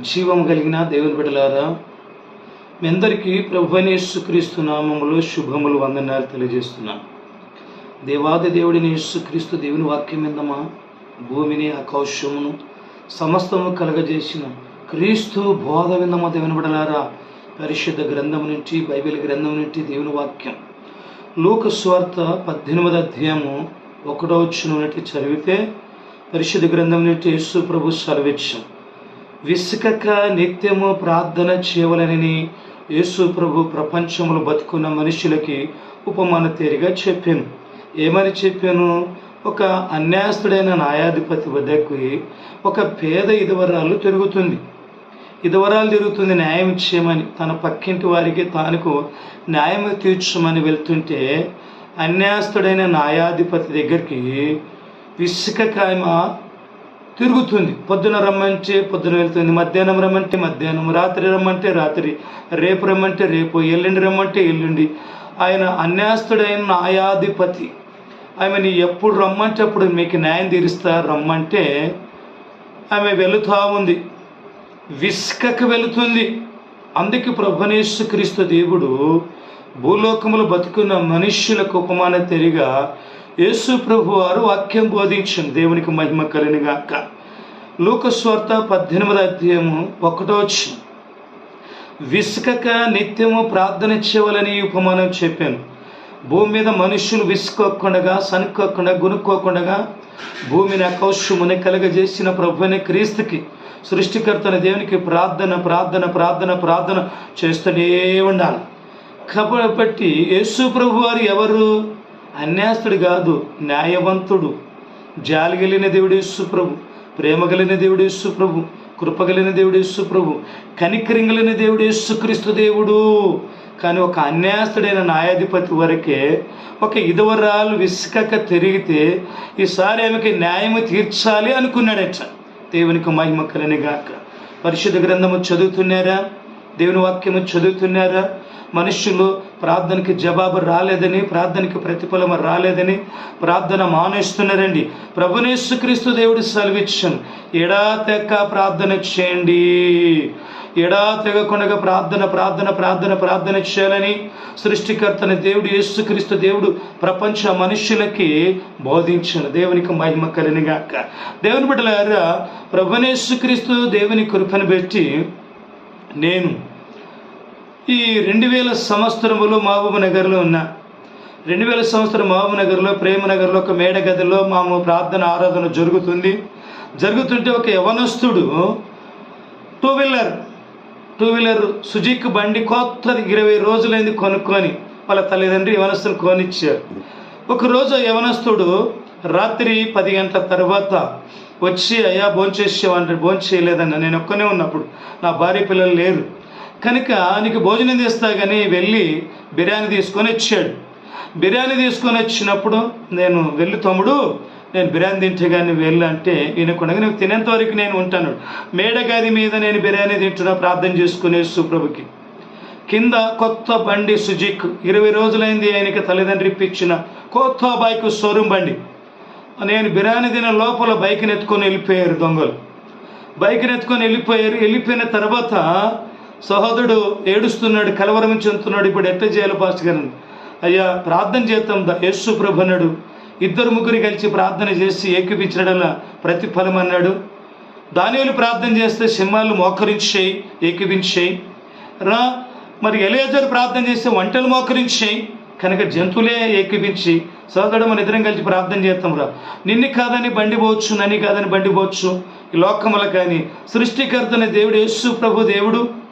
జీవం కలిగిన దేవుని బిడ్డలారా మీ అందరికీ ప్రభునేశ్వక్రీస్తు నామములు శుభములు వందనాలు తెలియజేస్తున్నాను. దేవాది దేవుడిని యేసుక్రీస్తు దేవుని వాక్యం ఎందమా భూమిని ఆకాశమును సమస్తము కలగజేసిన క్రీస్తు బోధ విందమా దేవుని బిడలారా పరిశుద్ధ గ్రంథం నుంచి బైబిల్ గ్రంథం నుంచి దేవుని వాక్యం. లోక స్వార్థ పద్దెనిమిది అధ్యాయము ఒకటో వచ్చిన చదివితే పరిశుద్ధ గ్రంథం నుండి యేసు ప్రభు సర్వేక్షం విసుకక నిత్యము ప్రార్థన చేయవలనని యేసు ప్రభు ప్రపంచంలో బతుకున్న మనుషులకి ఉపమాన తేరిగా చెప్పాను ఏమని చెప్పాను? ఒక అన్యాస్తుడైన న్యాయాధిపతి వద్దకు ఒక పేద ఇదివరాలు తిరుగుతుంది. ఇదివరాలు తిరుగుతుంది న్యాయం చేయమని తన పక్కింటి వారికి తానుకు న్యాయం తీర్చమని వెళ్తుంటే అన్యాస్తుడైన న్యాయాధిపతి దగ్గరికి విసుకకాయమ తిరుగుతుంది. పొద్దున రమ్మంటే పొద్దున వెళ్తుంది మధ్యాహ్నం రమ్మంటే మధ్యాహ్నం రాత్రి రమ్మంటే రాత్రి రేపు రమ్మంటే రేపు ఎల్లుండి రమ్మంటే ఎల్లుండి. ఆయన అన్యాస్తుడైన న్యాయాధిపతి. ఆమెని ఎప్పుడు రమ్మంటే అప్పుడు మీకు న్యాయం తీరుస్తా రమ్మంటే ఆమె వెళుతూ ఉంది. విసుకకు వెళుతుంది. అందుకే ప్రభునేశు క్రీస్తు దేవుడు భూలోకములు బతుకున్న మనుష్యులకు ఉపమాన తెరిగా యేసు ప్రభు వారు వాక్యం బోధించండి దేవునికి మహిమ కలినిగాక లోకస్వార్త పద్దెనిమిది అధ్యాయము ఒకటో వచ్చి విసుకక నిత్యము ప్రార్థన చేయవలని ఉపమానం చెప్పాను. భూమి మీద మనుషులు విసుకోకుండా సనుక్కోకుండా గునుక్కోకుండా భూమిని అకౌష్యముని కలగజేసిన ప్రభుని క్రీస్తుకి సృష్టికర్తన దేవునికి ప్రార్థన ప్రార్థన ప్రార్థన ప్రార్థన చేస్తూనే ఉండాలి. కాబట్టి యేసు ప్రభు వారు ఎవరు? అన్యాస్తుడు కాదు న్యాయవంతుడు. జాలి కలిగిన దేవుడు యేసుప్రభు ప్రేమ కలిగిన దేవుడు యేసుప్రభు కృప కలిగిన దేవుడు యేసుప్రభు కనికరింగలిన దేవుడు యేసుక్రీస్తు దేవుడు. కానీ ఒక అన్యాస్తుడైన న్యాయాధిపతి వరకే ఒక ఇదవరాలు విసుకక తిరిగితే ఈసారి ఆమెకి న్యాయము తీర్చాలి అనుకున్నాడట. దేవునికి మహిమ కలిని గాక పరిశుద్ధ గ్రంథము చదువుతున్నారా? దేవుని వాక్యము చదువుతున్నారా? మనుషులు ప్రార్థనకి జవాబు రాలేదని ప్రార్థనకి ప్రతిఫలం రాలేదని ప్రార్థన మానేస్తున్నారండి. ప్రభునేసుక్రీస్తు దేవుడు సెలవిచ్చాను ఎడా తెక్క ప్రార్థన చేయండి. ఎడా తెగకుండా ప్రార్థన ప్రార్థన ప్రార్థన ప్రార్థన చేయాలని సృష్టికర్తని దేవుడు యేసుక్రీస్తు దేవుడు ప్రపంచ మనుష్యులకి బోధించను దేవునికి మహిమ కలినిగాక దేవుని బిడ్డలారా ప్రభునేసుక్రీస్తు దేవుని కృపను పెట్టి నేను ఈ రెండు వేల సంవత్సరములో మహబూబ్ నగర్లో ఉన్నా. రెండు వేల సంవత్సరం మహబూబ్ నగర్లో ప్రేమనగర్లో ఒక మేడ గదిలో మాము ప్రార్థన ఆరాధన జరుగుతుంది. జరుగుతుంటే ఒక యవనస్తుడు two wheeler two wheeler Suzuki బండి కొత్తది ఇరవై రోజులైంది కొనుక్కొని వాళ్ళ తల్లిదండ్రి యవనస్తులు కొనిచ్చారు. ఒకరోజు యవనస్తుడు రాత్రి పది గంటల తర్వాత వచ్చి అయ్యా భోంచేసేవాడి భోంచేయలేదన్న నేను ఒక్కనే ఉన్నప్పుడు. నా భార్య పిల్లలు లేరు. కనుక నీకు భోజనం తీస్తా కానీ వెళ్ళి బిర్యానీ తీసుకొని వచ్చాడు. బిర్యానీ తీసుకొని వచ్చినప్పుడు నేను వెళ్ళి తమ్ముడు నేను బిర్యానీ తింటే కానీ వెళ్ళు అంటే వినకుండా నువ్వు తినేంత వరకు నేను ఉంటాను. మేడగది మీద నేను బిర్యానీ తింటున్నా ప్రార్థన చేసుకునే సుప్రభుకి కింద కొత్త బండి సుజిక్ ఇరవై రోజులైంది ఆయనకి తల్లిదండ్రి ఇప్పించిన కొత్త బైక్ షోరూమ్ బండి. నేను బిర్యానీ తిన లోపల బైక్ని ఎత్తుకొని వెళ్ళిపోయారు దొంగలు. బైక్ని ఎత్తుకొని వెళ్ళిపోయారు. వెళ్ళిపోయిన తర్వాత సహోదరుడు ఏడుస్తున్నాడు కలవరం చెందుతున్నాడు. ఇప్పుడు ఎట్లా చేయాలి పాస్ట్ గారు? అయ్యా ప్రార్థన చేద్దాం దా. యేసు ప్రభన్నాడు ఇద్దరు ముగ్గురు కలిసి ప్రార్థన చేసి ఏకీపించడంలో ప్రతిఫలం అన్నాడు. దానివేలు ప్రార్థన చేస్తే సింహాలు మోకరించేయి ఏకీపించేయి. రా మరి ఎలేజర్ ప్రార్థన చేస్తే వంటలు మోకరించేయి కనుక జంతువులే ఏకీపించి సోదరుడు మన ఇద్దరం కలిసి ప్రార్థన చేస్తాం రా. నిన్ను కాదని బండి పోవచ్చు నన్ను కాదని బండి పోవచ్చు. ఈ లోకముల కానీ సృష్టికర్తనే దేవుడు యేసు ప్రభు దేవుడు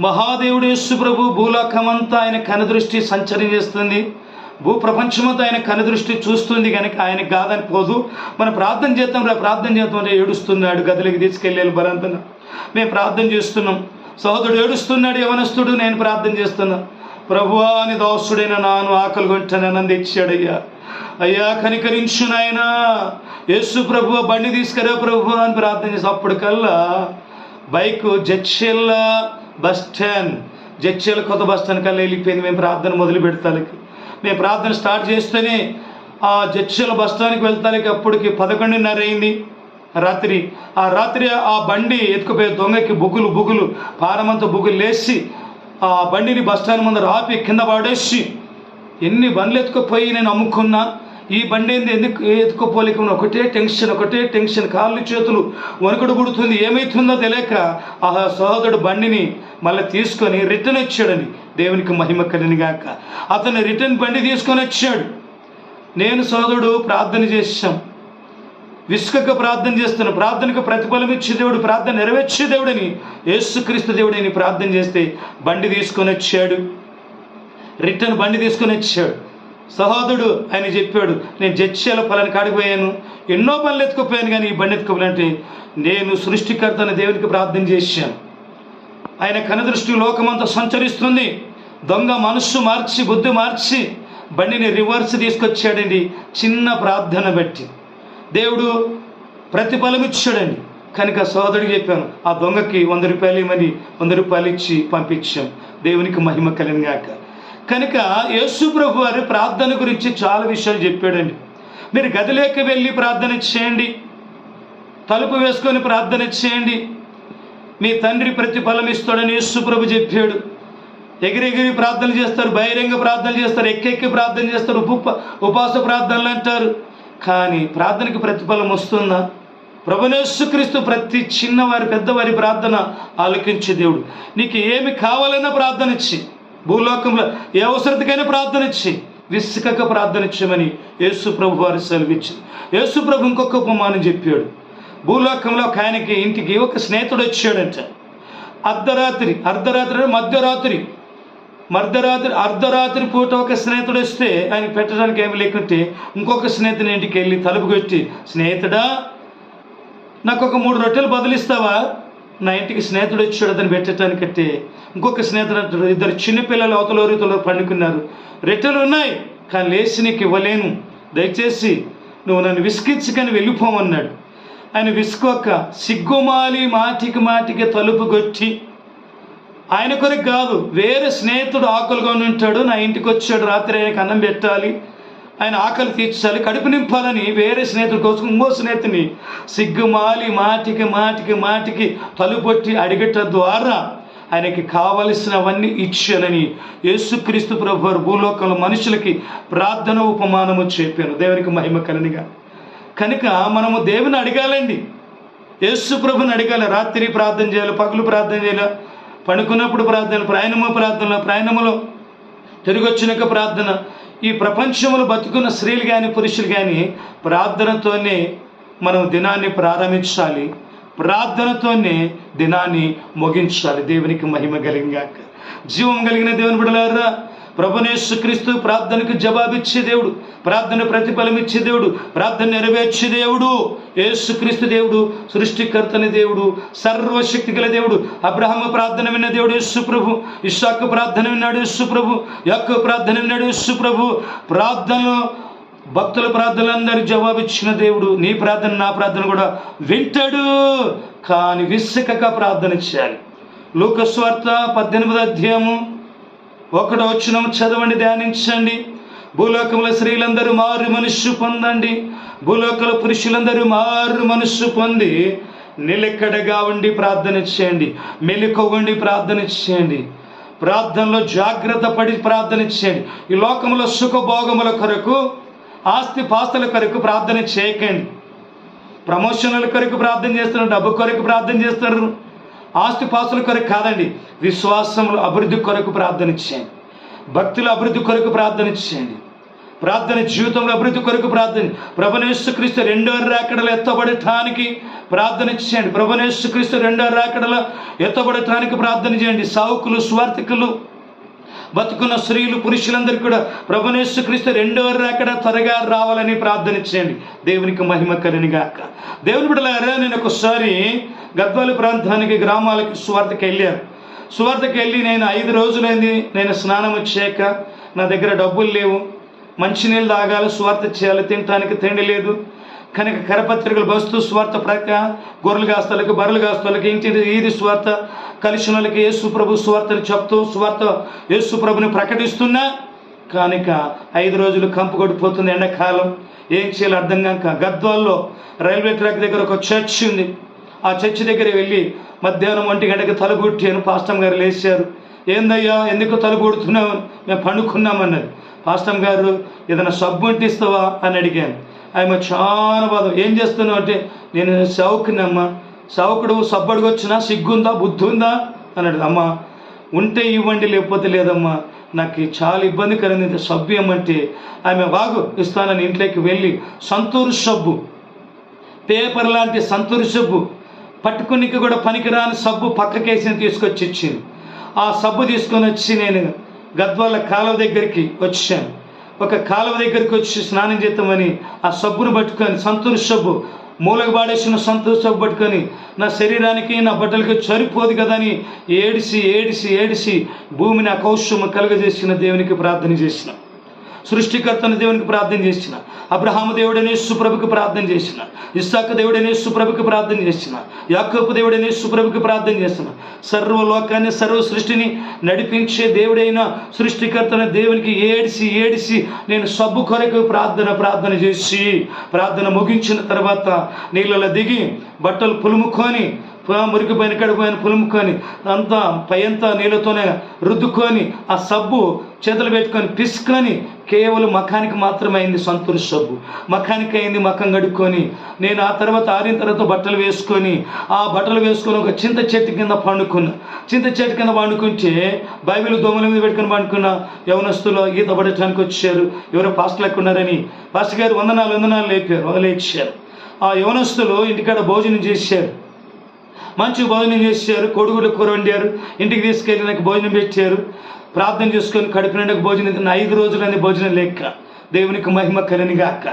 మహాదేవుడు యేసు ప్రభు భూలోకమంతా ఆయన కనుదృష్టి సంచరి చేస్తుంది. భూ ప్రపంచమంతా ఆయన కనుదృష్టి చూస్తుంది కనుక ఆయన కాదని పోదు. మనం ప్రార్థన చేద్దాం రా ప్రార్థన చేద్దాం ఏడుస్తున్నాడు గదిలోకి తీసుకెళ్ళాలి బలంతన. మేము ప్రార్థన చేస్తున్నాం. సహోదరుడు ఏడుస్తున్నాడు యవనస్తుడు నేను ప్రార్థన చేస్తున్నా. ప్రభువా అని దోస్తుడైన నాను ఆకలి కొంటానని తెచ్చాడయ్యా అయ్యా కనికరించు నాయనా. యేసు ప్రభు బండి తీసుకురా ప్రభు అని ప్రార్థన చేసి అప్పటికల్లా bike Jadcherla bus stand. Jadcherla కొత్త బస్ స్టాండ్ కల్లా వెళ్ళిపోయింది. మేము ప్రార్థన మొదలు పెడతానికి మేము ప్రార్థన స్టార్ట్ చేస్తేనే ఆ జడ్చీల బస్ స్టాండ్కి వెళ్తానికి అప్పటికి పదకొండున్నర అయింది. రాత్రి. ఆ రాత్రి ఆ బండి ఎత్తుకుపోయే దొంగకి బుగ్గులు బుగ్గులు పారమంతా బుగ్గులు లేచి ఆ బండిని బస్ స్టాండ్ ముందర ఆపి కింద పడేసి ఎన్ని బండ్లు ఎత్తుకుపోయి నేను అమ్ముకున్నా. ఈ బండి ఏంది ఎందుకు ఎత్తుకోపోలేక ఒకటే టెన్షన్ ఒకటే టెన్షన్. కాళ్ళు చేతులు వణుకుడు గుడుతుంది ఏమవుతుందో తెలియక ఆ సహోదరుడు బండిని మళ్ళీ తీసుకొని రిటర్న్ ఇచ్చాడని దేవునికి మహిమ కలిని గాక. అతను రిటర్న్ బండి తీసుకొని వచ్చాడు. నేను సోదరుడు ప్రార్థన చేశాం. విసుకక ప్రార్థన చేస్తాను ప్రార్థనకు ప్రతిఫలం ఇచ్చే దేవుడు ప్రార్థన నెరవేర్చే దేవుడని యేసుక్రీస్తు దేవుడని ప్రార్థన చేస్తే బండి తీసుకొని వచ్చాడు. రిటర్న్ బండి తీసుకొని వచ్చాడు. సహోదరుడు ఆయన చెప్పాడు నేను జడ్చాల పలాని కాడిపోయాను ఎన్నో పనులు ఎత్తుకుపోయాను కానీ ఈ బండి ఎత్తుకుపోయానంటే నేను సృష్టికర్తన దేవునికి ప్రార్థన చేశాను. ఆయన కనదృష్టి లోకమంతా సంచరిస్తుంది. దొంగ మనస్సు మార్చి బుద్ధి మార్చి బండిని రివర్స్ తీసుకొచ్చాడండి. చిన్న ప్రార్థన బట్టి దేవుడు ప్రతిఫలం ఇచ్చాడండి. కనుక సోదరుడు చెప్పాను ఆ దొంగకి వంద రూపాయలు ఇవ్వమని వంద రూపాయలు ఇచ్చి పంపించాం. దేవునికి మహిమ కలిగాక కనుక యేసుప్రభు వారి ప్రార్థన గురించి చాలా విషయాలు చెప్పాడండి. మీరు గదిలోకి వెళ్ళి ప్రార్థన చేయండి. తలుపు వేసుకొని ప్రార్థన చేయండి. మీ తండ్రి ప్రతిఫలం ఇస్తాడని యేసుప్రభు చెప్పాడు. ఎగిరెగిరి ప్రార్థన చేస్తారు బహిరంగ ప్రార్థన చేస్తారు ఎక్కెక్కి ప్రార్థన చేస్తారు ఉప ఉపాస ప్రార్థనలు అంటారు. కానీ ప్రార్థనకి ప్రతిఫలం వస్తుందా? ప్రభునేసుక్రీస్తు ప్రతి చిన్నవారి పెద్దవారి ప్రార్థన ఆలకించే దేవుడు. నీకు ఏమి కావాలన్నా ప్రార్థన ఇచ్చి భూలోకంలో ఏ అవసరతకైనా ప్రార్థన ఇచ్చి విసుకక ప్రార్థన ఇచ్చామని యేసు ప్రభు వారి సెలవిచ్చి యేసు ప్రభు ఇంకొక ఉపమానం చెప్పాడు. భూలోకంలో ఒక ఆయనకి ఇంటికి ఒక స్నేహితుడు వచ్చాడంట. అర్ధరాత్రి అర్ధరాత్రి మధ్యరాత్రి. మధ్యరాత్రి అర్ధరాత్రి పూట ఒక స్నేహితుడు వస్తే ఆయన పెట్టడానికి ఏమి లేకుంటే ఇంకొక స్నేహితుని ఇంటికి వెళ్ళి తలుపు కొట్టి స్నేహితుడా నాకు ఒక మూడు రొట్టెలు బదిలిస్తావా? నా ఇంటికి స్నేహితుడు వచ్చాడు అతను పెట్టడానికంటే ఇంకొక స్నేహితుడు అంటాడు ఇద్దరు చిన్నపిల్లలు అవతల రీతిలో పండుకున్నారు. రెట్టెలు ఉన్నాయి కానీ లేచి నీకు ఇవ్వలేను. దయచేసి నువ్వు నన్ను విసికించుకొని వెళ్ళిపోమన్నాడు ఆయన విసుకోక సిగ్గుమాలి మాటికి మాటికి తలుపు కొట్టి ఆయన కొరకు కాదు వేరే స్నేహితుడు ఆకలిగా ఉంటాడు నా ఇంటికి వచ్చాడు రాత్రి ఆయనకి అన్నం పెట్టాలి ఆయన ఆకలి తీర్చాలి కడుపు నింపాలని వేరే స్నేహితుడు కోసం ఇంకో స్నేహితుని సిగ్గుమాలి మాటికి మాటికి మాటికి తలుపొట్టి అడిగట ద్వారా ఆయనకి కావలసినవన్నీ ఇచ్చానని యేసుక్రీస్తు ప్రభు భూలోకంలో మనుషులకి ప్రార్థన ఉపమానము చెప్పాను. దేవునికి మహిమ కలనిగా కనుక మనము దేవుని అడగాలండి. యేసు ప్రభుని అడగాలి. రాత్రి ప్రార్థన చేయాలి పగులు ప్రార్థన చేయాలి పడుకున్నప్పుడు ప్రార్థన ప్రయాణము ప్రార్థన ప్రయాణములో తిరిగి వచ్చినాక ప్రార్థన ఈ ప్రపంచంలో బతుకున్న స్త్రీలు కానీ పురుషులు కానీ ప్రార్థనతోనే మనం దినాన్ని ప్రారంభించాలి. ప్రార్థనతోనే దినాన్ని ముగించాలి. దేవునికి మహిమ కలిగాక జీవం కలిగిన దేవుని బిడలారా ప్రభునేసుక్రీస్తు ప్రార్థనకు జవాబిచ్చే దేవుడు ప్రార్థన ప్రతిఫలం ఇచ్చే దేవుడు ప్రార్థన నెరవేర్చే దేవుడు యేసుక్రీస్తు దేవుడు సృష్టికర్తని దేవుడు సర్వశక్తి గల దేవుడు అబ్రహమ ప్రార్థన విన్న దేవుడు యేసు ప్రభు ప్రార్థన విన్నాడు యేసు ప్రభు యొక్క ప్రార్థన విన్నాడు యేసు ప్రభు ప్రార్థనలో భక్తుల ప్రార్థనలందరూ జవాబిచ్చిన దేవుడు నీ ప్రార్థన నా ప్రార్థన కూడా వింటాడు కానీ విసుకక ప్రార్థన చేయాలి. లోకస్వార్థ పద్దెనిమిది అధ్యాయము ఒకటో వచ్చిన చదవండి ధ్యానించండి. భూలోకముల స్త్రీలందరూ మారు మనస్సు పొందండి. భూలోకల పురుషులందరూ మారు మనస్సు పొంది నిలకడగా ఉండి ప్రార్థన చేయండి. మెలుకొండి ప్రార్థన చేయండి. ప్రార్థనలో జాగ్రత్త పడి ప్రార్థన చేయండి. ఈ లోకంలో సుఖభోగముల కొరకు ఆస్తి పాస్తుల కొరకు ప్రార్థన చేయకండి. ప్రమోషన్ల కొరకు ప్రార్థన చేస్తున్నారు డబ్బు కొరకు ప్రార్థన చేస్తున్నారు. ఆస్తి పాస్తుల కొరకు కాదండి విశ్వాసంలో అభివృద్ధి కొరకు ప్రార్థన చేయండి. భక్తుల అభివృద్ధి కొరకు ప్రార్థన చేయండి. ప్రార్థన జీవితంలో అభివృద్ధి కొరకు ప్రార్థన ప్రభనేశ్వక్రీస్తు రెండో రాకడలు ఎత్తబడటానికి ప్రార్థన చేయండి. ప్రభనేశ్వక్రీస్తు రెండో రాకడలు ఎత్తబడటానికి ప్రార్థన చేయండి. సావుకులు స్వార్థికులు బతుకున్న స్త్రీలు పురుషులందరికీ కూడా ప్రభునేశ్వక్రీస్తు రెండో రాకడ త్వరగా రావాలని ప్రార్థన చేయండి. దేవునికి మహిమ కలినిగాక దేవుని బిడ్డలారా నేను ఒకసారి గద్వాల ప్రాంతానికి గ్రామాలకి సువార్తకి వెళ్ళాను సువార్తకి వెళ్ళి నేను ఐదు రోజులైంది నేను స్నానం చేయక. నా దగ్గర డబ్బులు లేవు. మంచినీళ్ళు తాగాలి స్వార్థ చేయాలి తినటానికి తిండి లేదు. కనుక కరపత్రికలు బస్తు స్వార్థ ప్రక గొర్రెలు కాస్తలకి బర్రెలు కాస్తలకి ఇంటి ఈది స్వార్థ కలిసిన వాళ్ళకి యేసు ప్రభు చెప్తూ స్వార్థ యేసు ప్రభుని ప్రకటిస్తున్నా. కానిక ఐదు రోజులు కంపు కొట్టిపోతుంది ఎండాకాలం. ఏం చేయాలో అర్థం కాక గద్వాల్లో రైల్వే ట్రాక్ దగ్గర ఒక చర్చ్ ఉంది. ఆ చర్చ్ దగ్గర వెళ్ళి మధ్యాహ్నం ఒంటి గంటకి తలుపుట్టాను పాస్టమ్ గారు లేచారు. ఏందయ్యా ఎందుకు తలగొడుతున్నావు మేము పండుకున్నామన్నది పాస్టమ్ గారు ఏదైనా సబ్బు అంటే ఇస్తావా? అని అడిగాను. ఆమె చాలా బాధ. ఏం చేస్తున్నావు? అంటే నేను సౌకునమ్మా సౌకుడు సబ్బు వచ్చినా సిగ్గుందా? బుద్ధి ఉందా అన్నాడు అమ్మా ఉంటే ఇవ్వండి లేకపోతే లేదమ్మా. నాకు చాలా ఇబ్బందికరంగా సబ్బు ఏమంటే ఆమె వాగు ఇస్తానని ఇంట్లోకి వెళ్ళి. సంతూరు సబ్బు. పేపర్ లాంటి సంతూరు సబ్బు. పట్టుకునికి కూడా పనికిరాని సబ్బు పక్కకేసి తీసుకొచ్చి ఇచ్చింది ఆ సబ్బు తీసుకొని వచ్చి నేను గద్వాల కాలువ దగ్గరికి వచ్చాను. ఒక కాలువ దగ్గరికి వచ్చి స్నానం చేద్దామని ఆ సబ్బును పట్టుకొని సంతూరు సబ్బు మూలకు పాడేసిన సంతూరు సబ్బు పట్టుకొని నా శరీరానికి నా బట్టలకి సరిపోదు కదా అని ఏడిసి ఏడిసి ఏడిసి భూమిని అకౌశము కలుగజేసిన దేవునికి ప్రార్థన చేసిన. సృష్టికర్తను దేవునికి ప్రార్థన చేసిన. అబ్రహాము దేవుడనే సుప్రభుకి ప్రార్థన చేసిన. ఇస్సాక దేవుడనే సుప్రభుకి ప్రార్థన చేసిన. యాకపు దేవుడనే సుప్రభుకి ప్రార్థన చేసిన. సర్వలోకాన్ని సర్వ సృష్టిని నడిపించే దేవుడైన సృష్టికర్తన దేవునికి ఏడిసి ఏడిసి నేను సబ్బు కొరకు ప్రార్థన ప్రార్థన చేసి ప్రార్థన ముగించిన తర్వాత నీళ్ళలో దిగి బట్టలు పులుముకొని మురికిపోయిన కడిపోయిన పులుముకొని అంతా పైంతా నీళ్ళతోనే రుద్దుకొని ఆ సబ్బు చేతులు పెట్టుకొని పిసుకొని కేవలం మఖానికి మాత్రమే అయింది సంతూర్ సబ్బు. మఖానికి అయింది మఖం కడుక్కొని నేను ఆ తర్వాత ఆరిన తర్వాత బట్టలు వేసుకొని ఆ బట్టలు వేసుకొని ఒక చింత చెట్టు కింద పండుకున్నా. చింత చెట్టు కింద పండుకుంటే బైబిల్ దోమల మీద పెట్టుకుని పండుకున్నా యవనస్తులు ఈత పడటానికి వచ్చారు. ఎవరో పాస్టర్ లేకున్నారని పాస్ట్ గారు వందనాలు వందనాలు లేపారు లేచారు. ఆ యవనస్తులు ఇంటికాడ భోజనం చేశారు. మంచి భోజనం చేశారు కొడుగులు కూర వండారు ఇంటికి తీసుకెళ్ళి నాకు భోజనం పెట్టారు. ప్రార్థన చేసుకొని కడుపు నిండకు భోజనం తిన్న ఐదు రోజులని భోజనం లెక్క దేవునికి మహిమ కలిని గాక.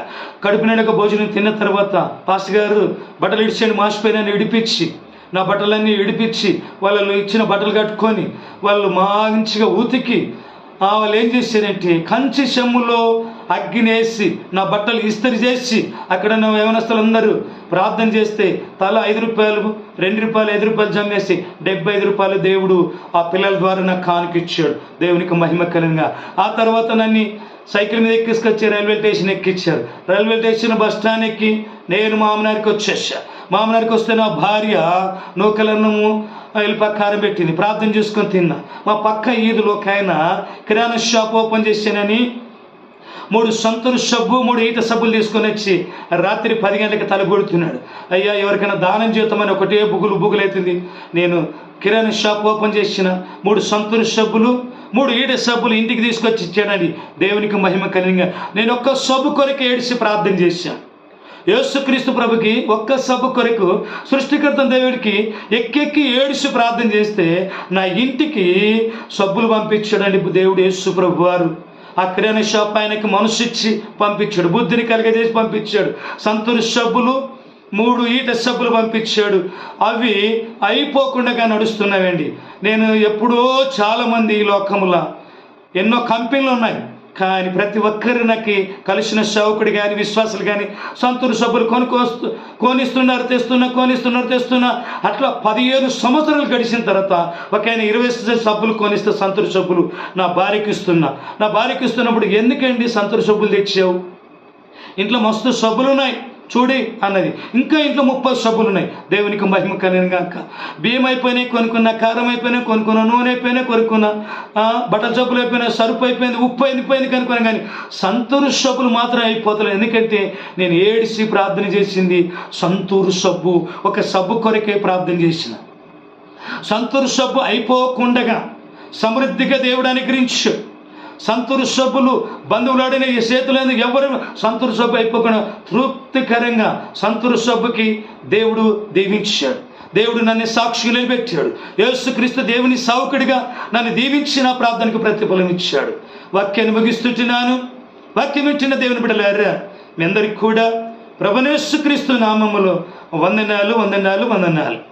కడుపు నిండక భోజనం తిన్న తర్వాత పాస్ గారు బట్టలు ఇడిచాడు మాసిపోయిన విడిపించి నా బట్టలన్నీ విడిపించి వాళ్ళు ఇచ్చిన బట్టలు కట్టుకొని వాళ్ళు మంచిగా ఉతికి వాళ్ళు ఏం చేశారంటే కంచి చెమ్ములో అగ్గినేసి నా బట్టలు ఇస్త్రీ చేసి అక్కడ యవనస్తులు అందరూ ప్రార్థన చేస్తే తల ఐదు రూపాయలు రెండు రూపాయలు ఐదు రూపాయలు జమ్మేసి డెబ్బై ఐదు రూపాయలు దేవుడు ఆ పిల్లల ద్వారా నాకు కానుకిచ్చాడు దేవునికి మహిమ కలంగా ఆ తర్వాత నన్ను సైకిల్ మీద ఎక్కిసుకొచ్చి రైల్వే స్టేషన్ ఎక్కించారు రైల్వే స్టేషన్ బస్ స్టాండ్ ఎక్కి నేను మామనారికి వచ్చేసా. మామనారికి వస్తే నా భార్య నూకలన్నము వెళ్ళిపక్కారం పెట్టింది. ప్రార్థన చేసుకొని తిన్నా. మా పక్క ఈదులో ఒక ఆయన కిరాణా షాప్ ఓపెన్ చేశానని మూడు సంతూరు సబ్బు మూడు ఈత సబ్బులు తీసుకొని వచ్చి రాత్రి పది గంటలకు తలగొడుతున్నాడు అయ్యా ఎవరికైనా దానం చేద్దామని ఒకటే బుగులు బుగులైతుంది. నేను కిరాణా షాప్ ఓపెన్ చేసిన మూడు సంతూరు సబ్బులు మూడు ఈడ సబ్బులు ఇంటికి తీసుకొచ్చి ఇచ్చాడని దేవునికి మహిమ కలిగిన నేను ఒక్క సబ్బు కొరకు ఏడిసి ప్రార్థన చేశాను యేసుక్రీస్తు ప్రభుకి ఒక్క సబ్బు కొరకు సృష్టికర్త దేవుడికి ఎక్కెక్కి ఏడుసి ప్రార్థన చేస్తే నా ఇంటికి సబ్బులు పంపించాడండి దేవుడు యేసు ప్రభు వారు ఆ కిరాణా షాప్ ఆయనకి మనసు ఇచ్చి పంపించాడు బుద్ధిని కలిగజేసి పంపించాడు సంతుని సబ్బులు మూడు ఈట సబ్బులు పంపించాడు. అవి అయిపోకుండా నడుస్తున్నాయండి నేను ఎప్పుడో చాలామంది ఈ లోకముల ఎన్నో కంపెనీలు ఉన్నాయి. కానీ ప్రతి ఒక్కరి నాకు కలిసిన సేవకుడు కానీ విశ్వాసులు కానీ సంతూరు సబ్బులు కొనుక్కొస్తూ కొనిస్తున్నారు తెస్తున్నా కొనిస్తున్నారు తెస్తున్నా. అట్లా పదిహేను సంవత్సరాలు గడిచిన తర్వాత ఒక ఆయన ఇరవై సబ్బులు కొనిస్తే సంతూరు సబ్బులు నా భార్యకి ఇస్తున్నా. నా భార్యకి ఇస్తున్నప్పుడు ఎందుకండి సంతూరు సబ్బులు తెచ్చావు? ఇంట్లో మస్తు సబ్బులు ఉన్నాయి. చూడి అన్నది. ఇంకా ఇంట్లో ముప్పై సబ్బులు ఉన్నాయి. దేవునికి మహిమ కలిగిన కాక బియ్యం అయిపోయినాయి కొనుక్కున్నా కారం అయిపోయినాయి కొనుక్కున్నా నూనె అయిపోయినాయి కొనుక్కున్నా బట్టల సబ్బులు అయిపోయినాయి సరుపు అయిపోయింది ఉప్పు అయిపోయింది కనుక్కున్నా కానీ సంతూరు సబ్బులు మాత్రం అయిపోతలేదు. ఎందుకంటే నేను ఏడిసి ప్రార్థన చేసింది సంతూరు సబ్బు. ఒక సబ్బు కొరకే ప్రార్థన చేసిన. సంతూరు సబ్బు అయిపోకుండగా సమృద్ధిగా దేవుడు అనుగ్రహించు. సంతూరు సభ్యులు బంధువులాడిన ఈ చేతులేదు ఎవరు సంతూరు అయిపోకుండా తృప్తికరంగా సంతూరు సబ్బుకి దేవుడు దీవించాడు. దేవుడు నన్ను సాక్షిగా నిలబెట్టాడు. యేసుక్రీస్తు దేవుని సావుకుడిగా నన్ను దీవించి నా ప్రార్థనకు ప్రతిఫలం ఇచ్చాడు. వాక్యాన్ని ముగిస్తుంటున్నాను వాక్యం ఇచ్చిన దేవుని బిడ్డలారా మీ అందరికి కూడా ప్రభనేశ్వక్రీస్తు నామములో వందనాలు వందనాలు వందనాలు.